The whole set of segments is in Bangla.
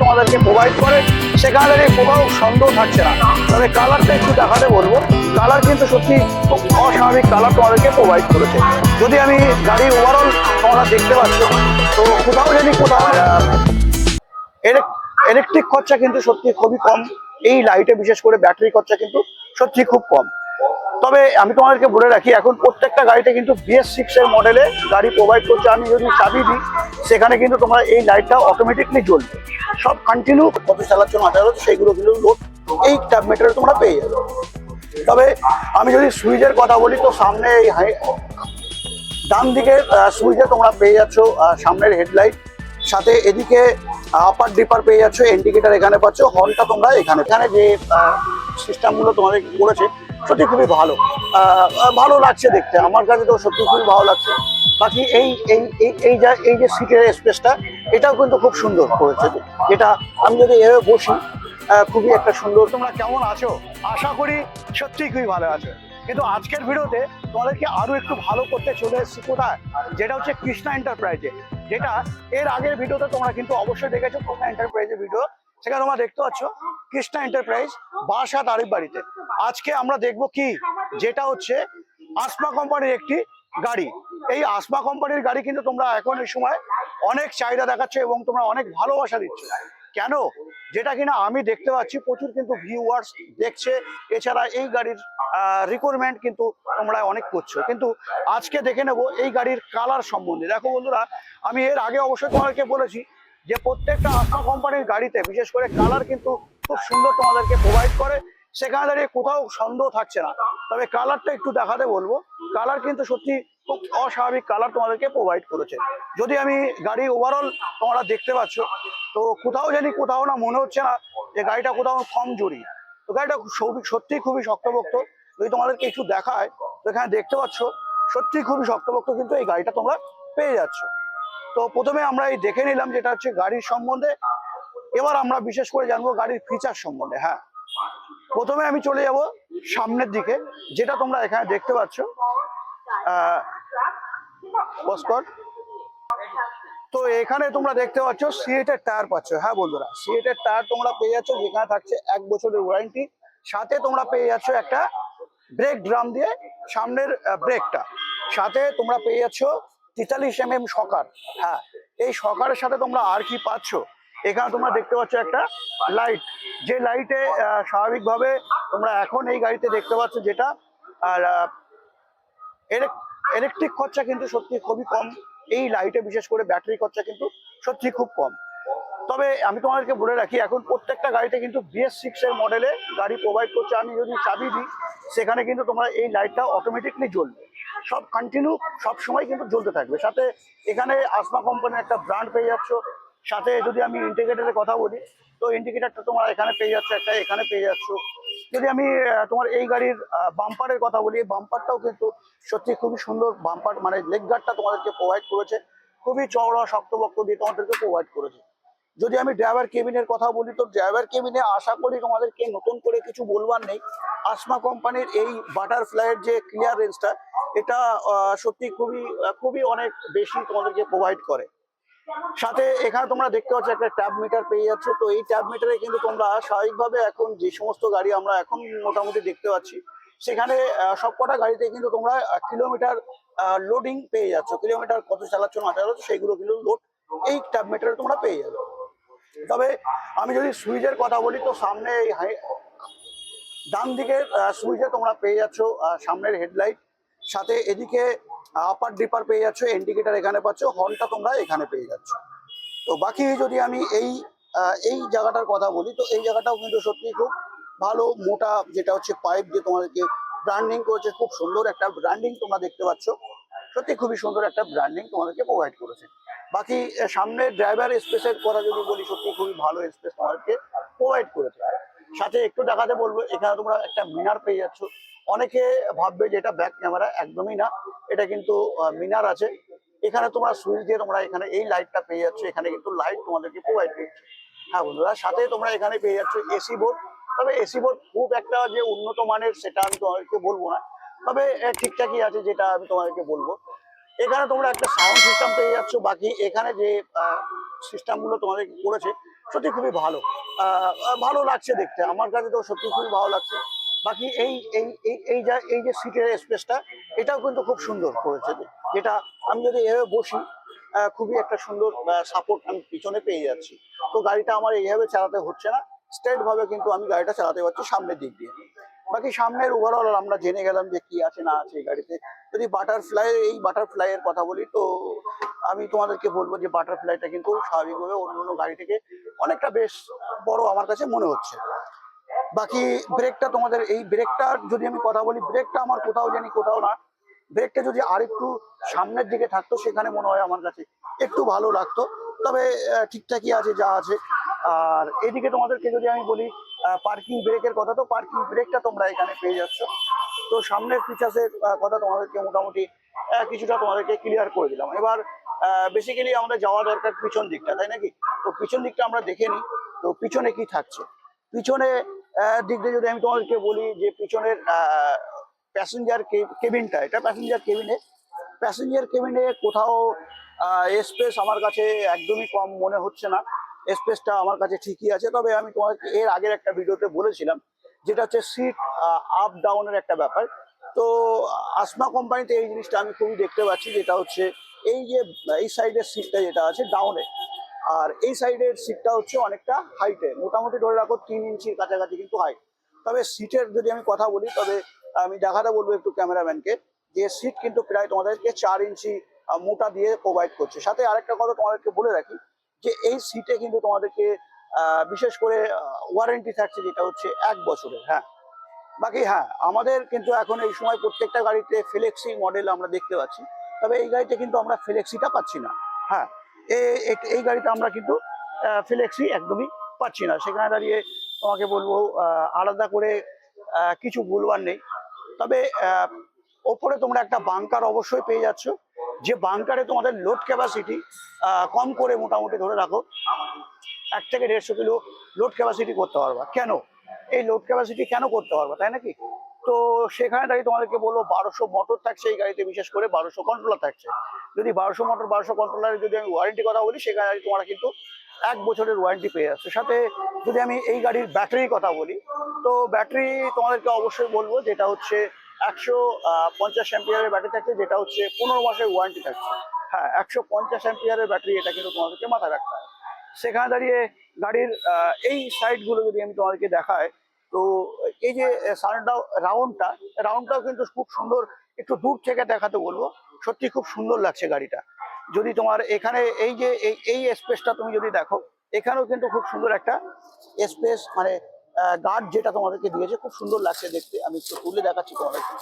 তোমাদেরকে প্রোভাইড করে সেখানে দাঁড়িয়ে কোথাও সন্দেহ থাকছে না। তবে কালারটা একটু দেখাতে বলব। কালার কিন্তু সত্যি অস্বাভাবিক কালার তোমাদেরকে প্রোভাইড করেছে। যদি আমি গাড়ির ওভারঅল তোমরা দেখতে পাচ্ছ, তো কোথাও যদি কোথাও ইলেকট্রিক খরচা কিন্তু সত্যি খুবই কম। এই লাইটে বিশেষ করে ব্যাটারি খরচা কিন্তু সত্যি খুব কম। তবে আমি তোমাদেরকে বলে রাখি, এখন প্রত্যেকটা গাড়িতে কিন্তু বিএস সিক্স এর মডেলে গাড়ি প্রোভাইড করছে। আমি যদি চাবি দিই, সেখানে কিন্তু তোমরা এই লাইটটা অটোমেটিকলি জ্বলবে। সব কন্টিনিউ কত চালাচ্ছ, না চালাচ্ছ সেইগুলো কিন্তু লোড এই ট্যাব মিটারে তোমরা পেয়ে যাবে। তবে আমি যদি সুইচের কথা বলি, তো সামনে এই হাই- ডান দিকের সুইচে তোমরা পেয়ে যাচ্ছ সামনের হেডলাইট সাথে এদিকে আপার ডিপার পেয়ে যাচ্ছ ইন্ডিকেটার এখানে পাচ্ছ হর্নটা তোমরা এখানে এখানে যে সিস্টেমগুলো তোমাদের করেছে সত্যি খুবই ভালো। ভালো লাগছে দেখতে। আমার কাছে তো সত্যি খুবই ভালো লাগছে। বাকি এই এই, এই- যা, এই যে সিটের স্পেসটা এটাও কিন্তু খুব সুন্দর করেছে। যেটা আমি যদি এভাবে বসি খুবই একটা সুন্দর। তোমরা কেমন আছো? আশা করি সত্যিই খুবই ভালো আছো। কিন্তু আজকের ভিডিওতে তোমাদেরকে আরও একটু ভালো করতে চলে এসেছি কোথায়? যেটা হচ্ছে কৃষ্ণা এন্টারপ্রাইজে যেটা এর আগের ভিডিওতে তোমরা কিন্তু অবশ্যই দেখেছ, কৃষ্ণা এন্টারপ্রাইজের ভিডিও সেখানে তোমরা দেখতে পাচ্ছ কৃষ্ণা এন্টারপ্রাইজ বাসাত আরিফ বাড়িতে। আজকে আমরা দেখব কি? যেটা হচ্ছে আসমা কোম্পানির একটি গাড়ি। এই আসমা কোম্পানির গাড়ি কিন্তু তোমরা এখন এই সময় অনেক চাহিদা দেখাচ্ছ এবং তোমরা অনেক ভালোবাসা দিচ্ছ। কেন? যেটা কিনা আমি দেখতে পাচ্ছি, প্রচুর কিন্তু ভিউয়ার্স দেখছে। এছাড়া এই গাড়ির রিকোয়ারমেন্ট কিন্তু তোমরা অনেক করছ। কিন্তু আজকে দেখে নেব এই গাড়ির কালার সম্বন্ধে। দেখো বন্ধুরা, আমি এর আগে অবশ্যই তোমাদেরকে বলেছি যে প্রত্যেকটা আসমা কোম্পানির গাড়িতে, বিশেষ করে কালার কিন্তু খুব সুন্দর তোমাদেরকে প্রোভাইড করে, সেখানে দাঁড়িয়ে কোথাও সন্দেহ থাকছে না। তবে কালারটা একটু দেখাতে বলব। কালার কিন্তু সত্যি খুব অস্বাভাবিক কালার তোমাদেরকে প্রোভাইড করেছে। যদি আমি গাড়ি ওভারঅল তোমরা দেখতে পাচ্ছ, তো কোথাও জানি কোথাও না মনে হচ্ছে না যে গাড়িটা কোথাও কম জড়ি তো গাড়িটা সত্যিই খুবই শক্তপোক্ত। যদি তোমাদেরকে একটু দেখায়, তো এখানে দেখতে পাচ্ছ সত্যি খুবই শক্তপোক্ত কিন্তু এই গাড়িটা তোমরা পেয়ে যাচ্ছ। তো প্রথমে আমরা এই দেখে নিলাম যেটা হচ্ছে গাড়ির সম্বন্ধে। এবার আমরা বিশেষ করে জানব গাড়ির ফিচার সম্বন্ধে হ্যাঁ। প্রথমে আমি চলে যাব সামনের দিকে, যেটা তোমরা এখানে দেখতে পাচ্ছ। তো এখানে তোমরা দেখতে পাচ্ছ সিএটের টায়ার পাচ্ছ হ্যাঁ বন্ধুরা। সিএটের টায়ার তোমরা পেয়ে যাচ্ছ, যেখানে থাকছে এক বছরের ওয়ারেন্টি সাথে তোমরা পেয়ে যাচ্ছ একটা ব্রেক ড্রাম দিয়ে সামনের ব্রেকটা সাথে তোমরা পেয়ে যাচ্ছ তেতাল্লিশ এম এম সকার। হ্যাঁ এই সকারের সাথে তোমরা আর কি পাচ্ছ? এখানে তোমরা দেখতে পাচ্ছ একটা লাইট যে লাইটে স্বাভাবিকভাবে তোমরা এখন এই গাড়িতে দেখতে পাচ্ছ যেটা, আর ইলেকট্রিক খরচা কিন্তু সত্যি খুবই কম। এই লাইটে বিশেষ করে ব্যাটারি খরচা কিন্তু সত্যি খুব কম। তবে আমি তোমাদেরকে বলে রাখি, এখন প্রত্যেকটা গাড়িতে কিন্তু বিএস সিক্স এর মডেলে গাড়ি প্রোভাইড করছে। আমি যদি চাবি দিই, সেখানে কিন্তু তোমরা এই লাইটটা অটোমেটিকলি জ্বলবে। সব কন্টিনিউ সব সময় কিন্তু জ্বলতে থাকবে। সাথে এখানে আসমা কোম্পানির একটা ব্র্যান্ড পেয়ে যাচ্ছ। সাথে যদি আমি ইন্ডিকেটারের কথা বলি, তো ইন্ডিকেটারটা তোমরা এখানে পেয়ে যাচ্ছ, একটা এখানে পেয়ে যাচ্ছ। যদি আমি তোমার এই গাড়ির বাম্পারের কথা বলি বাম্পারটাও কিন্তু সত্যি খুবই সুন্দর বাম্পার মানে লেগ গার্ডটা তোমাদেরকে প্রোভাইড করেছে। খুবই চওড়া শক্তপক্ত দিয়ে তোমাদেরকে প্রোভাইড করেছে। যদি আমি ড্রাইভার কেবিনের কথা বলি, তো ড্রাইভার কেবিনে আশা করি তোমাদেরকে নতুন করে কিছু বলবার নেই। আসমা কোম্পানির এই বাটারফ্লাইয়ের যে ক্লিয়ারেন্সটা এটা সত্যি খুবই খুবই অনেক বেশি তোমাদেরকে প্রোভাইড করে। সাথে এখানে তোমরা দেখতে পাচ্ছ একটা ট্যাব মিটার পেয়ে যাচ্ছ। তো এই ট্যাব মিটারে কিন্তু তোমরা স্বাভাবিকভাবে এখন যে সমস্ত গাড়ি আমরা এখন মোটামুটি দেখতে পাচ্ছি, সেখানে সবকটা গাড়িতে কিন্তু তোমরা কিলোমিটার লোডিং পেয়ে যাচ্ছ। কিলোমিটার কত চালাচ্ছ, না চালাচ্ছ সেইগুলো কিন্তু লোড এই ট্যাব মিটারে তোমরা পেয়ে যাবে। তবে আমি যদি সুইচের কথা বলি, তো সামনে এই হাই- ডান দিকের সুইচে তোমরা পেয়ে যাচ্ছ সামনের হেডলাইট। সাথে এদিকে আপার ডিপার পেয়ে যাচ্ছ ইন্ডিকেটার এখানে পাচ্ছ হর্নটা তোমরা এখানে পেয়ে যাচ্ছ। তো বাকি যদি আমি এই এই জায়গাটার কথা বলি, তো এই জায়গাটাও কিন্তু সত্যি খুব ভালো, মোটা, যেটা হচ্ছে পাইপ দিয়ে তোমাদেরকে ব্র্যান্ডিং করেছে, খুব সুন্দর একটা ব্র্যান্ডিং তোমরা দেখতে পাচ্ছ। সত্যি খুবই সুন্দর একটা ব্র্যান্ডিং তোমাদেরকে প্রোভাইড করেছে। বাকি সামনে ড্রাইভার স্পেসের কথা যদি বলি, সত্যি খুবই ভালো স্পেস তোমাদেরকে প্রোভাইড করেছে। সাথে একটু দেখাতে বলব, এখানে তোমরা একটা মিনার পেয়ে যাচ্ছ। অনেকে ভাববে যে এটা ব্যাক ক্যামেরা একদমই না। এটা কিন্তু মিনার আছে। এখানে তোমরা সুইচ দিয়ে তোমরা এখানে এই লাইটটা পেয়ে যাচ্ছ। এখানে কিন্তু লাইট তোমাদেরকে প্রোভাইড করছে। হ্যাঁ বন্ধুরা, সাথে তোমরা এখানে পেয়ে যাচ্ছ এসি বোর্ড তবে এসি বোর্ড খুব একটা যে উন্নত মানের সেটা আমি তোমাদেরকে বলব না। তবে ঠিকঠাকই আছে যেটা আমি তোমাদেরকে বলব। এখানে তোমরা একটা সাউন্ড সিস্টেম পেয়ে যাচ্ছ। বাকি এখানে যে সিস্টেমগুলো তোমাদের করেছে, সত্যি খুবই ভালো। ভালো লাগছে দেখতে। আমার কাছে তো সত্যি খুবই ভালো লাগছে। বাকি এই এই এই যে এই যে সিটের স্পেসটা এটাও কিন্তু খুব সুন্দর করেছে। যেটা আমি যদি এভাবে বসি খুবই একটা সুন্দর সাপোর্ট আমি পিছনে পেয়ে যাচ্ছি। তো গাড়িটা আমার এইভাবে চালাতে হচ্ছে না। স্ট্রেট ভাবে কিন্তু আমি গাড়িটা চালাতে পারছি সামনের দিক দিয়ে। বাকি সামনের ওভারঅল আমরা জেনে গেলাম যে কি আছে না আছে এই গাড়িতে। যদি বাটারফ্লাই এই বাটারফ্লাই এর কথা বলি, তো আমি তোমাদেরকে বলব যে বাটারফ্লাইটা কিন্তু স্বাভাবিকভাবে অন্য অন্য গাড়ি থেকে অনেকটা বেশ বড় আমার কাছে মনে হচ্ছে। বাকি ব্রেকটা তোমাদের, এই ব্রেকটার যদি আমি কথা বলি ব্রেকটা আমার কোথাও জানি কোথাও না। ব্রেকটা যদি আরেকটু সামনের দিকে থাকতো, সেখানে মনে হয় আমার কাছে একটু ভালো লাগতো। তবে ঠিকঠাকই আছে, যা আছে। আর এদিকে তোমাদেরকে যদি আমি বলি পার্কিং ব্রেকের কথা। তো পার্কিং ব্রেকটা তোমরা এখানে পেয়ে যাচ্ছ। তো সামনের ফিচার্সের কথা তোমাদেরকে মোটামুটি কিছুটা তোমাদেরকে ক্লিয়ার করে দিলাম। এবার বেসিক্যালি আমাদের যাওয়া দরকার পিছন দিকটা, তাই নাকি? তো পিছন দিকটা আমরা দেখে নিই। তো পিছনে কি থাকছে? পিছনে দিক দিয়ে যদি আমি তোমাদেরকে বলি যে পিছনের প্যাসেঞ্জার কেবিনটা এটা প্যাসেঞ্জার কেবিনে প্যাসেঞ্জার কেবিনে কোথাও স্পেস আমার কাছে একদমই কম মনে হচ্ছে না। স্পেসটা আমার কাছে ঠিকই আছে। তবে আমি তোমাদেরকে এর আগের একটা ভিডিওতে বলেছিলাম, যেটা হচ্ছে সিট আপ ডাউনের একটা ব্যাপার। তো, আসমা কোম্পানিতে এই জিনিসটা আমি খুবই দেখতে পাচ্ছি, যেটা হচ্ছে এই যে, এই সাইডের সিটটা যেটা আছে ডাউনে আর এই সাইডের সিটটা হচ্ছে অনেকটা হাইটে মোটামুটি ধরে রাখো তিন ইঞ্চির কাছাকাছি কিন্তু হাইট তবে সিটের যদি আমি কথা বলি, তবে আমি দেখাতে বলব একটু ক্যামেরাম্যানকে, যে সিট কিন্তু প্রায় তোমাদেরকে চার ইঞ্চি মোটা দিয়ে প্রোভাইড করছে। সাথে আরেকটা কথা তোমাদেরকে বলে রাখি যে এই সিটে কিন্তু তোমাদেরকে বিশেষ করে ওয়ারেন্টি থাকছে যেটা হচ্ছে এক বছরের হ্যাঁ। বাকি হ্যাঁ আমাদের কিন্তু এখন এই সময় প্রত্যেকটা গাড়িতে ফ্লেক্সি মডেল আমরা দেখতে পাচ্ছি, তবে এই গাড়িতে কিন্তু আমরা ফ্লেক্সিটা পাচ্ছি না হ্যাঁ। এই গাড়িতে আমরা কিন্তু ফ্লেক্সি একদমই পাচ্ছি না, সেখানে দাঁড়িয়ে তোমাকে বলব আলাদা করে কিছু বলবার নেই। তবে ওপরে তোমরা একটা বাংকার অবশ্যই পেয়ে যাচ্ছ যে বাংকারে তোমাদের লোড ক্যাপাসিটি কম করে মোটামুটি ধরে রাখো, এক থেকে দেড়শো কিলো লোড ক্যাপাসিটি করতে পারবা। কেন? এই লোড ক্যাপাসিটি কেন করতে পারবা, তাই নাকি? তো সেখানে দাঁড়িয়ে তোমাদেরকে বলব, বারোশো মোটর থাকছে এই গাড়িতে, বিশেষ করে বারোশো কন্ট্রোলার থাকছে। যদি বারোশো মোটর বারোশো কন্ট্রোলারের যদি আমি ওয়ারেন্টি কথা বলি, সেখানে দাঁড়িয়ে তোমরা কিন্তু এক বছরের ওয়ারেন্টি পেয়ে যাচ্ছে। সাথে যদি আমি এই গাড়ির ব্যাটারির কথা বলি, তো ব্যাটারি তোমাদেরকে অবশ্যই বলব, যেটা হচ্ছে একশো পঞ্চাশ অ্যাম্পিয়ারের ব্যাটারি থাকছে, যেটা হচ্ছে পনেরো মাসের ওয়ারেন্টি থাকছে। হ্যাঁ একশো পঞ্চাশ অ্যাম্পিয়ারের ব্যাটারি এটা কিন্তু তোমাদেরকে মাথায় রাখতে হবে। সেখানে দাঁড়িয়ে গাড়ির এই সাইডগুলো যদি আমি তোমাদেরকে দেখাই, তো এই যে সানটা রাউন্ডটা রাউন্ডটাও কিন্তু খুব সুন্দর, একটু দূর থেকে দেখাতে বলব। সত্যি খুব সুন্দর লাগছে গাড়িটা। যদি তোমার এখানে এই যে, এই স্পেসটা তুমি যদি দেখো, এখানেও কিন্তু খুব সুন্দর একটা স্পেস মানে গার্ড যেটা তোমাদেরকে দিয়েছে, খুব সুন্দর লাগছে দেখতে। আমি একটু তুলে দেখাচ্ছি তোমাদেরকে।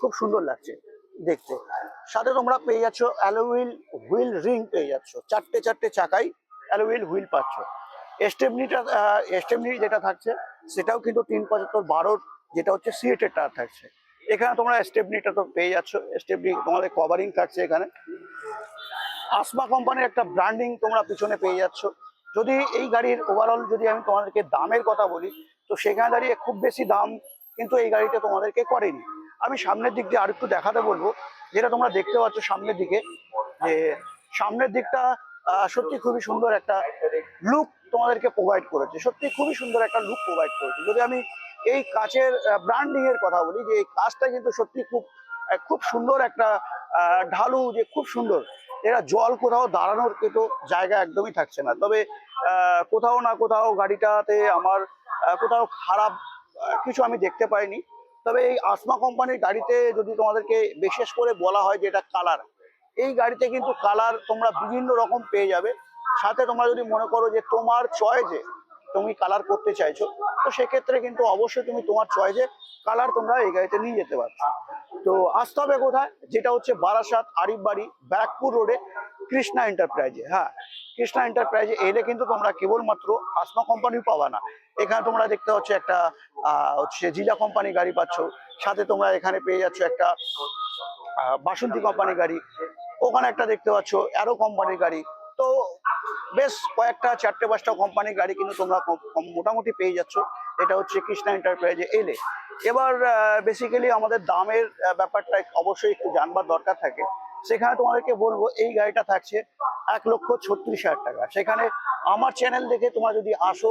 খুব সুন্দর লাগছে দেখতে। সাথে তোমরা পেয়ে যাচ্ছ অ্যালোউইল হুইল রিং পেয়ে যাচ্ছ। চারটে চারটে চাকাই অ্যালোউইল হুইল পাচ্ছ। স্টেপনিটা স্টেপনি যেটা থাকছে, সেটাও কিন্তু তিন পঁচাত্তর বারোর যেটা হচ্ছে সিএটের টায়ার থাকছে। এখানে তোমরা স্টেপনিটা তো পেয়ে যাচ্ছ। স্টেপনি তোমাদের কভারিং থাকছে এখানে। আসমা কোম্পানির একটা ব্র্যান্ডিং তোমরা পিছনে পেয়ে যাচ্ছ। যদি এই গাড়ির ওভারঅল যদি আমি তোমাদেরকে দামের কথা বলি, তো সেখানে দাঁড়িয়ে খুব বেশি দাম কিন্তু এই গাড়িটা তোমাদেরকে করেনি। আমি সামনের দিক দিয়ে আরেকটু দেখাতে বলব, যেটা তোমরা দেখতে পাচ্ছ সামনের দিকে, যে সামনের দিকটা সত্যি খুবই সুন্দর একটা লুক তোমাদেরকে প্রোভাইড করেছে। সত্যি খুবই সুন্দর একটা লুক প্রোভাইড করেছে। যদি আমি এই কাচের ব্র্যান্ডিং এর কথা বলি, যে এই কাজটা কিন্তু সত্যি খুব খুব সুন্দর একটা ঢালু, যে খুব সুন্দর এরা জল কোথাও দাঁড়ানোর কিন্তু জায়গা একদমই থাকছে না। তবে কোথাও না কোথাও গাড়িটাতে আমার কোথাও খারাপ কিছু আমি দেখতে পাইনি। তবে এই আসমা কোম্পানির গাড়িতে যদি তোমাদেরকে বিশেষ করে বলা হয় যে এটা কালার, এই গাড়িতে কিন্তু কালার তোমরা বিভিন্ন রকম পেয়ে যাবে। সাথে তোমরা যদি মনে করো যে তোমার চয়েসে তুমি কালার করতে চাইছো, তো সেক্ষেত্রে কিন্তু অবশ্যই তুমি তোমার চয়েসে কালার তোমরা এই গাড়িতে নিয়ে যেতে পারছ। তো আসতে হবে কোথায়? যেটা হচ্ছে বারাসাত আরিফবাড়ি ব্যারাকপুর রোডে কৃষ্ণা এন্টারপ্রাইজে। হ্যাঁ কৃষ্ণা এন্টারপ্রাইজে এলে কিন্তু তোমরা কেবলমাত্র আসমা কোম্পানি পাবা না। এখানে তোমরা দেখতে পাচ্ছ একটা হচ্ছে জিজা কোম্পানি গাড়ি পাচ্ছ। সাথে তোমরা এখানে পেয়ে যাচ্ছ একটা বাসন্তী কোম্পানি গাড়ি। ওখানে একটা দেখতে পাচ্ছ অ্যারো কোম্পানির গাড়ি। তো বেশ কয়েকটা, চারটে, পাঁচটা কোম্পানির গাড়ি কিন্তু তোমরা মোটামুটি পেয়ে যাচ্ছ। এটা হচ্ছে কৃষ্ণা এন্টারপ্রাইজে এলে। এবার বেসিক্যালি আমাদের দামের ব্যাপারটা অবশ্যই একটু জানবার দরকার থাকে। সেখানে তোমাদেরকে বলব, এই গাড়িটা থাকছে এক লক্ষ ছত্রিশ হাজার টাকা। সেখানে আমার চ্যানেল দেখে তোমরা যদি আসো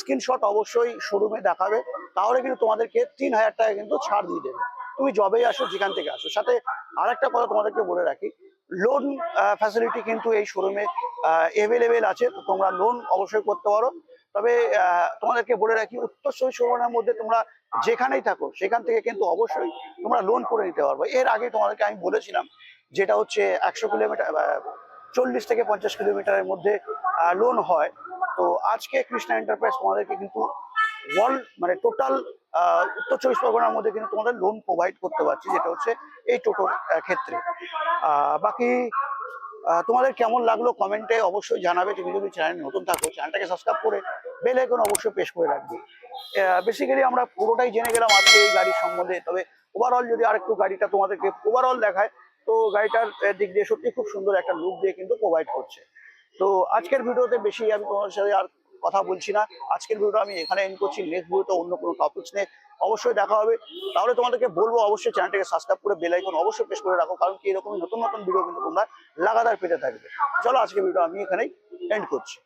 স্ক্রিনশট অবশ্যই শোরুমে দেখাবে। তাহলে কিন্তু তোমাদেরকে তিন হাজার টাকা কিন্তু ছাড় দিয়ে দেবে। তুমি জবেই আসো, যেখান থেকে আসো। সাথে আরেকটা কথা তোমাদেরকে বলে রাখি লোন ফ্যাসিলিটি কিন্তু এই শোরুমে এভেলেবেল আছে। তো তোমরা লোন অবশ্যই করতে পারো। তবে তোমাদেরকে বলে রাখি উত্তর চব্বিশ পরগনার মধ্যে তোমরা যেখানেই থাকো, সেখান থেকে কিন্তু অবশ্যই তোমরা লোন করে নিতে পারবে। এর আগে তোমাদেরকে আমি বলেছিলাম, যেটা হচ্ছে একশো কিলোমিটার চল্লিশ থেকে পঞ্চাশ কিলোমিটারের মধ্যে লোন হয়। তো আজকে কৃষ্ণা এন্টারপ্রাইজ তোমাদেরকে কিন্তু ওয়ার্ল্ড মানে টোটাল উত্তর চব্বিশ পরগনার মধ্যে কিন্তু তোমাদের লোন প্রোভাইড করতে পারছি, যেটা হচ্ছে এই টোটোর ক্ষেত্রে। বাকি তোমাদের কেমন লাগল কমেন্টে অবশ্যই জানাবে। তুমি যদি চ্যানেল নতুন থাকো চ্যানেলটাকে সাবস্ক্রাইব করে বেল আইকন অবশ্যই প্রেস করে রাখবে। বেসিক্যালি আমরা পুরোটাই জেনে গেলাম আজকে এই গাড়ির সম্বন্ধে। তবে ওভারঅল যদি আরেকটু গাড়িটা তোমাদেরকে ওভারঅল দেখায়, তো গাড়িটার দিক দিয়ে সত্যি খুব সুন্দর একটা লুক দিয়ে কিন্তু প্রোভাইড করছে। তো আজকের ভিডিওতে বেশি আমি তোমাদের সাথে আর কথা বলছি না। আজকের ভিডিও আমি এখানে এন্ড করছি। নেক্সট ভিডিওতে অন্য কোনো টপিকস নিয়ে অবশ্যই দেখা হবে। তাহলে তোমাদেরকে বলব অবশ্যই চ্যানেলটাকে সাবস্ক্রাইব করে বেল আইকন অবশ্যই প্রেস করে রাখো, কারণ কি এরকম নতুন নতুন ভিডিও কিন্তু তোমরা লাগাতার পেতে থাকবে। চলো আজকের ভিডিও আমি এখানেই এন্ড করছি।